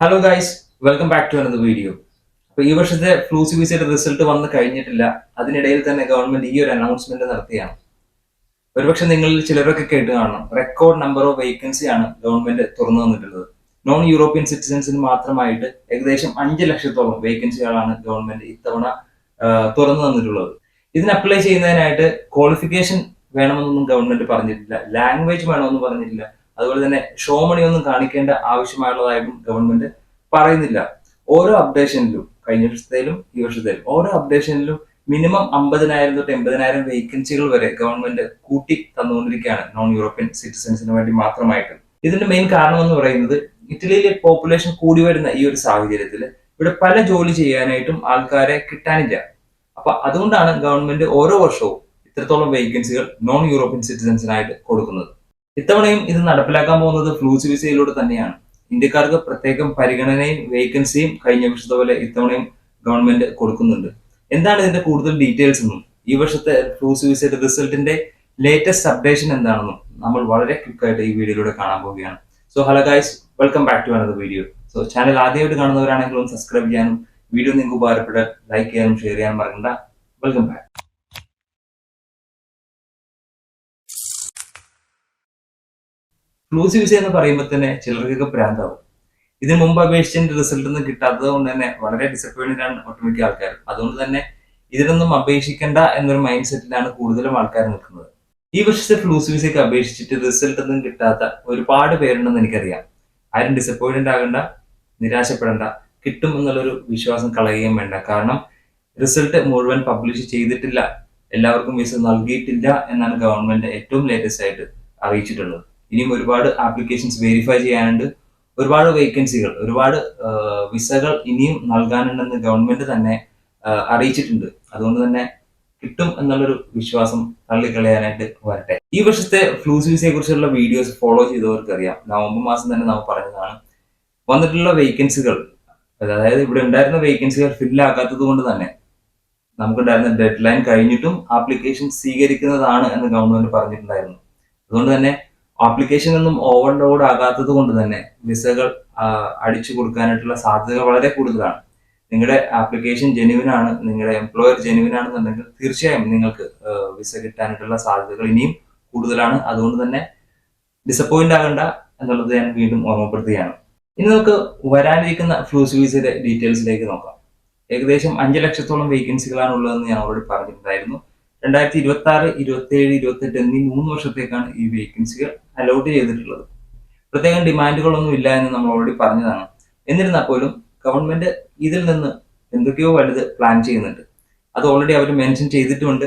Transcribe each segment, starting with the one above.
Hello guys welcome back to another video അപ്പൊ ഈ വർഷത്തെ ഫ്ലൂ വിസയുടെ റിസൾട്ട് വന്ന് കഴിഞ്ഞിട്ടില്ല. അതിനിടയിൽ തന്നെ ഗവൺമെന്റ് ഈ ഒരു അനൗൺസ്മെന്റ് നടത്തിയാണ്. ഒരുപക്ഷെ നിങ്ങളിൽ ചിലരൊക്കെ കേട്ട് കാണണം. റെക്കോർഡ് നമ്പർ ഓഫ് വേക്കൻസി ആണ് ഗവൺമെന്റ് തുറന്നു തന്നിട്ടുള്ളത്. നോൺ യൂറോപ്യൻ സിറ്റിസൺസിന് മാത്രമായിട്ട് ഏകദേശം അഞ്ച് ലക്ഷത്തോളം വേക്കൻസികളാണ് ഗവൺമെന്റ് ഇത്തവണ തുറന്നു തന്നിട്ടുള്ളത്. ഇതിന് അപ്ലൈ ചെയ്യുന്നതിനായിട്ട് ക്വാളിഫിക്കേഷൻ വേണമെന്നൊന്നും ഗവൺമെന്റ് പറഞ്ഞിട്ടില്ല. ലാംഗ്വേജ് വേണമെന്നും പറഞ്ഞിട്ടില്ല. അതുപോലെ തന്നെ ഷോമണി ഒന്നും കാണിക്കേണ്ട ആവശ്യമായുള്ളതായിട്ടും ഗവൺമെന്റ് പറയുന്നില്ല. ഓരോ അപ്ഡേഷനിലും കഴിഞ്ഞ വർഷത്തേലും ഈ വർഷത്തേലും ഓരോ അപ്ഡേഷനിലും മിനിമം അമ്പതിനായിരം തൊട്ട് എൺപതിനായിരം വേക്കൻസികൾ വരെ ഗവൺമെന്റ് കൂട്ടി തന്നുകൊണ്ടിരിക്കുകയാണ് നോൺ യൂറോപ്യൻ സിറ്റിസൺസിന് വേണ്ടി മാത്രമായിട്ട്. ഇതിന്റെ മെയിൻ കാരണം എന്ന് പറയുന്നത് ഇറ്റലിയിലെ പോപ്പുലേഷൻ കൂടി വരുന്ന ഈ ഒരു സാഹചര്യത്തിൽ ഇവിടെ പല ജോലി ചെയ്യാനായിട്ടും ആൾക്കാരെ കിട്ടാനില്ല. അപ്പൊ അതുകൊണ്ടാണ് ഗവൺമെന്റ് ഓരോ വർഷവും ഇത്രത്തോളം വേക്കൻസികൾ നോൺ യൂറോപ്യൻ സിറ്റിസൺസിനായിട്ട് കൊടുക്കുന്നത്. ഇത്തവണയും ഇത് നടപ്പിലാക്കാൻ പോകുന്നത് ഫ്ലൂസ് വിസയിലൂടെ തന്നെയാണ്. ഇന്ത്യക്കാർക്ക് പ്രത്യേകം പരിഗണനയും വേക്കൻസിയും കഴിഞ്ഞ വർഷത്തെ പോലെ ഇത്തവണയും ഗവൺമെന്റ് കൊടുക്കുന്നുണ്ട്. എന്താണ് ഇതിന്റെ കൂടുതൽ ഡീറ്റെയിൽസ് എന്നും? ഈ വർഷത്തെ ഫ്ലൂസ് വിസയുടെ റിസൾട്ടിന്റെ ലേറ്റസ്റ്റ് അപ്ഡേഷൻ എന്താണെന്നും നമ്മൾ വളരെ ക്വിക്കായിട്ട് ഈ വീഡിയോയിലൂടെ കാണാൻ പോവുകയാണ്. So hello guys welcome back to another video so channel ആദ്യമായിട്ട് കാണുന്നവരാണെങ്കിൽ സബ്സ്ക്രൈബ് ചെയ്യാനും വീഡിയോ നിങ്ങൾക്ക് ഉപകാരപ്പെടുക ലൈക്ക് ചെയ്യാനും ഷെയർ ചെയ്യാനും മറക്കണ്ട. വെൽക്കം ബാക്ക് ഫ്ലൂസ് വിസ എന്ന് പറയുമ്പോൾ തന്നെ ചിലർക്കൊക്കെ ഭ്രാന്താവും. ഇതിന് മുമ്പ് അപേക്ഷിച്ചതിന്റെ റിസൾട്ട് ഒന്നും കിട്ടാത്തത് കൊണ്ട് തന്നെ വളരെ ഡിസപ്പോയിന്റഡ് ആണ് ഒട്ടുമിക്ക ആൾക്കാർ അതുകൊണ്ട് തന്നെ ഇതിനൊന്നും അപേക്ഷിക്കേണ്ട എന്നൊരു മൈൻഡ് സെറ്റിലാണ് കൂടുതലും ആൾക്കാർ നിൽക്കുന്നത്. ഈ വർഷത്തെ ഫ്ലൂസിവിസയ്ക്ക് അപേക്ഷിച്ചിട്ട് റിസൾട്ട് ഒന്നും കിട്ടാത്ത ഒരുപാട് പേരുണ്ടെന്ന് എനിക്കറിയാം. ആരും ഡിസപ്പോയിന്റഡ് ആകണ്ട നിരാശപ്പെടേണ്ട കിട്ടും എന്നുള്ളൊരു വിശ്വാസം കളയുകയും വേണ്ട. കാരണം റിസൾട്ട് മുഴുവൻ പബ്ലിഷ് ചെയ്തിട്ടില്ല. എല്ലാവർക്കും വിസ നൽകിയിട്ടില്ല എന്നാണ് ഗവൺമെന്റ് ഏറ്റവും ലേറ്റസ്റ്റ് ആയിട്ട് അറിയിച്ചിട്ടുള്ളത്. ഇനിയും ഒരുപാട് ആപ്ലിക്കേഷൻസ് വെരിഫൈ ചെയ്യാനുണ്ട്. ഒരുപാട് വേക്കൻസികൾ ഒരുപാട് വിസകൾ ഇനിയും നൽകാനുണ്ടെന്ന് ഗവൺമെന്റ് തന്നെ അറിയിച്ചിട്ടുണ്ട്. അതുകൊണ്ട് തന്നെ കിട്ടും എന്നുള്ളൊരു വിശ്വാസം തള്ളിക്കളയാനായിട്ട് വരട്ടെ. ഈ വർഷത്തെ ഫ്ലൂസ് വിസയെ കുറിച്ചുള്ള വീഡിയോസ് ഫോളോ ചെയ്തവർക്ക് അറിയാം നവംബർ മാസം തന്നെ നമ്മൾ പറഞ്ഞതാണ്. വന്നിട്ടുള്ള വേക്കൻസികൾ അതായത് ഇവിടെ ഉണ്ടായിരുന്ന വേക്കൻസികൾ ഫില്ലാക്കാത്തത് കൊണ്ട് തന്നെ നമുക്കുണ്ടായിരുന്ന ഡെഡ് ലൈൻ കഴിഞ്ഞിട്ടും ആപ്ലിക്കേഷൻ സ്വീകരിക്കുന്നതാണ് എന്ന് ഗവൺമെന്റ് പറഞ്ഞിട്ടുണ്ടായിരുന്നു. അതുകൊണ്ട് തന്നെ ആപ്ലിക്കേഷൻ ഒന്നും ഓവർലോഡ് ആകാത്തത് കൊണ്ട് തന്നെ വിസകൾ അടിച്ചു കൊടുക്കാനായിട്ടുള്ള സാധ്യതകൾ വളരെ കൂടുതലാണ്. നിങ്ങളുടെ ആപ്ലിക്കേഷൻ ജെനുവിൻ ആണ് നിങ്ങളുടെ എംപ്ലോയർ ജെനുവിൻ ആണെന്നുണ്ടെങ്കിൽ തീർച്ചയായും നിങ്ങൾക്ക് വിസ കിട്ടാനായിട്ടുള്ള സാധ്യതകൾ ഇനിയും കൂടുതലാണ്. അതുകൊണ്ട് തന്നെ ഡിസപ്പോയിന്റ് ആകണ്ട എന്നുള്ളത് ഞാൻ വീണ്ടും ഓർമ്മപ്പെടുത്തുകയാണ്. ഇനി നമുക്ക് വരാനിരിക്കുന്ന ഫ്ലൂസ് വിസയുടെ ഡീറ്റെയിൽസിലേക്ക് നോക്കാം. ഏകദേശം അഞ്ച് ലക്ഷത്തോളം വേക്കൻസികളാണ് ഉള്ളതെന്ന് ഞാൻ ഓൾറെഡി പറഞ്ഞിട്ടുണ്ടായിരുന്നു. രണ്ടായിരത്തി ഇരുപത്തി ആറ് ഇരുപത്തി ഏഴ് ഇരുപത്തി എട്ട് എന്നീ മൂന്ന് വർഷത്തേക്കാണ് ഈ വേക്കൻസികൾ അലോട്ട് ചെയ്തിട്ടുള്ളത്. പ്രത്യേകം ഡിമാൻഡുകളൊന്നും ഇല്ല എന്ന് നമ്മൾ ഓൾറെഡി പറഞ്ഞതാണ്. എന്നിരുന്നാൽ പോലും ഗവൺമെന്റ് ഇതിൽ നിന്ന് എന്തൊക്കെയോ വലുത് പ്ലാൻ ചെയ്യുന്നുണ്ട്. അത് ഓൾറെഡി അവർ മെൻഷൻ ചെയ്തിട്ടുണ്ട്.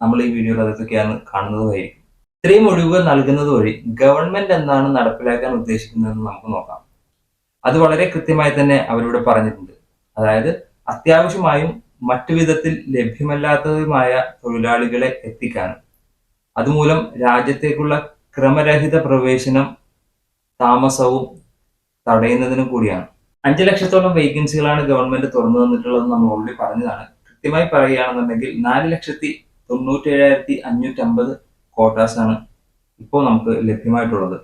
നമ്മൾ ഈ വീഡിയോയിൽ അതൊക്കെയാണ് കാണുന്നതുമായിരിക്കും. ഇത്രയും ഒഴിവുകൾ നൽകുന്നത് വഴി ഗവൺമെന്റ് എന്താണ് നടപ്പിലാക്കാൻ ഉദ്ദേശിക്കുന്നതെന്ന് നമുക്ക് നോക്കാം. അത് വളരെ കൃത്യമായി തന്നെ അവരിവിടെ പറഞ്ഞിട്ടുണ്ട്. അതായത് അത്യാവശ്യമായും മറ്റു വിധത്തിൽ ലഭ്യമല്ലാത്തതുമായ തൊഴിലാളികളെ എത്തിക്കാനും. അതുമൂലം രാജ്യത്തേക്കുള്ള ക്രമരഹിത പ്രവേശനം താമസവും തടയുന്നതിനും കൂടിയാണ്. അഞ്ച് ലക്ഷത്തോളം വേക്കൻസികളാണ് ഗവൺമെന്റ് തുറന്നു തന്നിട്ടുള്ളത് നമ്മൾ ഓൾറെഡി പറഞ്ഞതാണ്. കൃത്യമായി പറയുകയാണെന്നുണ്ടെങ്കിൽ നാല് ലക്ഷത്തി തൊണ്ണൂറ്റി ഏഴായിരത്തി അഞ്ഞൂറ്റി അമ്പത് ആണ് ഇപ്പോൾ നമുക്ക് ലഭ്യമായിട്ടുള്ളത്.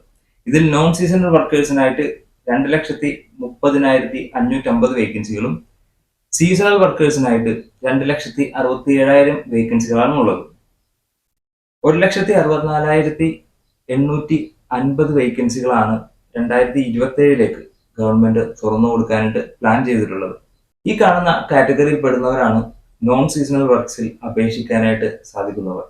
ഇതിൽ നോൺ സീസണൽ വർക്കേഴ്സിനായിട്ട് രണ്ട് ലക്ഷത്തി മുപ്പതിനായിരത്തി അഞ്ഞൂറ്റമ്പത് വേക്കൻസികളും സീസണൽ വർക്കേഴ്സിനായിട്ട് രണ്ട് ലക്ഷത്തി അറുപത്തി ഏഴായിരം വേക്കൻസികളാണ് ഉള്ളത്. ഒരു ലക്ഷത്തി അറുപത്തിനാലായിരത്തി എണ്ണൂറ്റി അൻപത് വേക്കൻസികളാണ് രണ്ടായിരത്തി ഇരുപത്തി ഏഴിലേക്ക് ഗവൺമെന്റ് തുറന്നു കൊടുക്കാനായിട്ട് പ്ലാൻ ചെയ്തിട്ടുള്ളത്. ഈ കാണുന്ന കാറ്റഗറിയിൽ പെടുന്നവരാണ് നോൺ സീസണൽ വർക്ക്സിൽ അപേക്ഷിക്കാനായിട്ട് സാധിക്കുന്നവർ.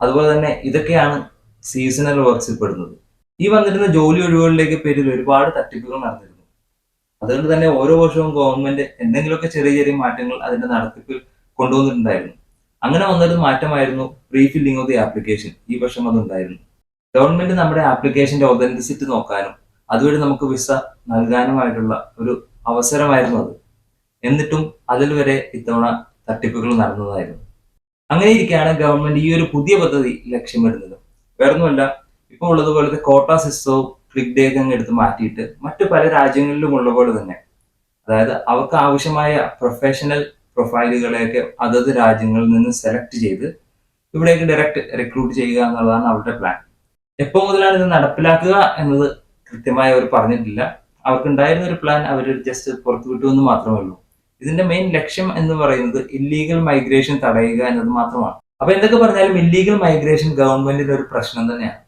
അതുപോലെ തന്നെ ഇതൊക്കെയാണ് സീസണൽ വർക്ക്സിൽ പെടുന്നത്. ഈ വന്നിരുന്ന ജോലി ഒഴിവുകളിലേക്ക് പേരിൽ ഒരുപാട് തട്ടിപ്പുകൾ നടന്നിരുന്നു. അതുകൊണ്ട് തന്നെ ഓരോ വർഷവും ഗവൺമെന്റ് എന്തെങ്കിലുമൊക്കെ ചെറിയ ചെറിയ മാറ്റങ്ങൾ അതിന്റെ നടത്തിപ്പിൽ കൊണ്ടുവന്നിട്ടുണ്ടായിരുന്നു. അങ്ങനെ വന്നൊരു മാറ്റമായിരുന്നു pre filling of the application ഈ വർഷം അതുണ്ടായിരുന്നു. ഗവൺമെന്റ് നമ്മുടെ ആപ്ലിക്കേഷന്റെ ഒതന്റിസിറ്റി നോക്കാനും അതുവഴി നമുക്ക് വിസ നൽകാനുമായിട്ടുള്ള ഒരു അവസരമായിരുന്നു അത്. എന്നിട്ടും അതിൽ വരെ ഇത്തവണ തട്ടിപ്പുകൾ നടന്നതായിരുന്നു. അങ്ങനെ ഇരിക്കുകയാണ് ഗവൺമെന്റ് ഈ ഒരു പുതിയ പദ്ധതി ലക്ഷ്യമിടുന്നത് വേറൊന്നുമല്ല ഇപ്പോൾ ഉള്ളതുപോലത്തെ കോട്ട സിസ്റ്റവും ക്ലിക്ക് ഡേക്ക് അങ്ങ് എടുത്ത് മാറ്റിയിട്ട് മറ്റു പല രാജ്യങ്ങളിലും ഉള്ള പോലെ തന്നെ. അതായത് അവർക്ക് ആവശ്യമായ പ്രൊഫഷണൽ പ്രൊഫൈലുകളെയൊക്കെ അതത് രാജ്യങ്ങളിൽ നിന്ന് സെലക്ട് ചെയ്ത് ഇവിടേക്ക് ഡയറക്റ്റ് റിക്രൂട്ട് ചെയ്യുക എന്നുള്ളതാണ് അവരുടെ പ്ലാൻ എപ്പോൾ മുതലാണ് ഇത് നടപ്പിലാക്കുക എന്നത് കൃത്യമായി അവർ പറഞ്ഞിട്ടില്ല. അവർക്കുണ്ടായിരുന്ന ഒരു പ്ലാൻ അവർ ജസ്റ്റ് പുറത്തു വിട്ടു എന്ന് മാത്രമേ ഉള്ളൂ ഇതിന്റെ മെയിൻ ലക്ഷ്യം എന്ന് പറയുന്നത് ഇല്ലീഗൽ മൈഗ്രേഷൻ തടയുക എന്നത് മാത്രമാണ്. അപ്പൊ എന്തൊക്കെ പറഞ്ഞാലും ഇല്ലീഗൽ മൈഗ്രേഷൻ ഗവൺമെന്റിന്റെ ഒരു പ്രശ്നം തന്നെയാണ്.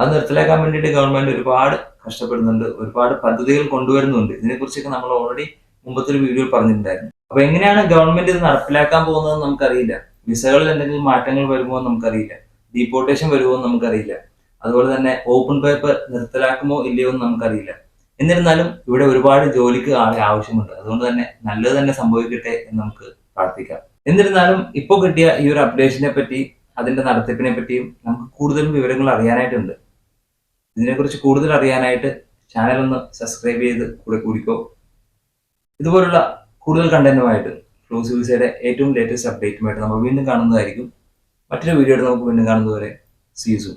അത് നിർത്തലാക്കാൻ വേണ്ടിയിട്ട് ഗവൺമെന്റ് ഒരുപാട് കഷ്ടപ്പെടുന്നുണ്ട് ഒരുപാട് പദ്ധതികൾ കൊണ്ടുവരുന്നുണ്ട്. ഇതിനെക്കുറിച്ചൊക്കെ നമ്മൾ ഓൾറെഡി മുമ്പത്തെ ഒരു വീഡിയോയിൽ പറഞ്ഞിട്ടുണ്ടായിരുന്നു. അപ്പൊ എങ്ങനെയാണ് ഗവൺമെന്റ് ഇത് നടപ്പിലാക്കാൻ പോകുന്നത് നമുക്കറിയില്ല. വിസകളിൽ എന്തെങ്കിലും മാറ്റങ്ങൾ വരുമോ എന്ന് നമുക്കറിയില്ല. ഡീപ്പോർട്ടേഷൻ വരുമോ എന്ന് നമുക്കറിയില്ല. അതുപോലെ തന്നെ ഓപ്പൺ പേപ്പർ നിർത്തലാക്കുമോ ഇല്ലയോ എന്ന് നമുക്കറിയില്ല. എന്നിരുന്നാലും ഇവിടെ ഒരുപാട് ജോലിക്ക് ആളെ ആവശ്യമുണ്ട്. അതുകൊണ്ട് തന്നെ നല്ലത് തന്നെ സംഭവിക്കട്ടെ എന്ന് നമുക്ക് പ്രാർത്ഥിക്കാം. എന്നിരുന്നാലും ഇപ്പോൾ കിട്ടിയ ഈ ഒരു അപ്ഡേഷനെ പറ്റി അതിന്റെ നടത്തിപ്പിനെ പറ്റിയും നമുക്ക് കൂടുതൽ വിവരങ്ങൾ അറിയാനായിട്ടുണ്ട്. ഇതിനെക്കുറിച്ച് കൂടുതൽ അറിയാനായിട്ട് ചാനൽ ഒന്ന് സബ്സ്ക്രൈബ് ചെയ്ത് കൂടെ കൂടിക്കോ. ഇതുപോലുള്ള കൂടുതൽ കണ്ടന്റുമായിട്ട് ക്ലോസ് സിവിസയുടെ ഏറ്റവും ലേറ്റസ്റ്റ് അപ്ഡേറ്റുമായിട്ട് നമ്മൾ വീണ്ടും കാണുന്നതായിരിക്കും. മറ്റൊരു വീഡിയോയിട്ട് നമുക്ക് വീണ്ടും കാണുന്നതുവരെ സീസു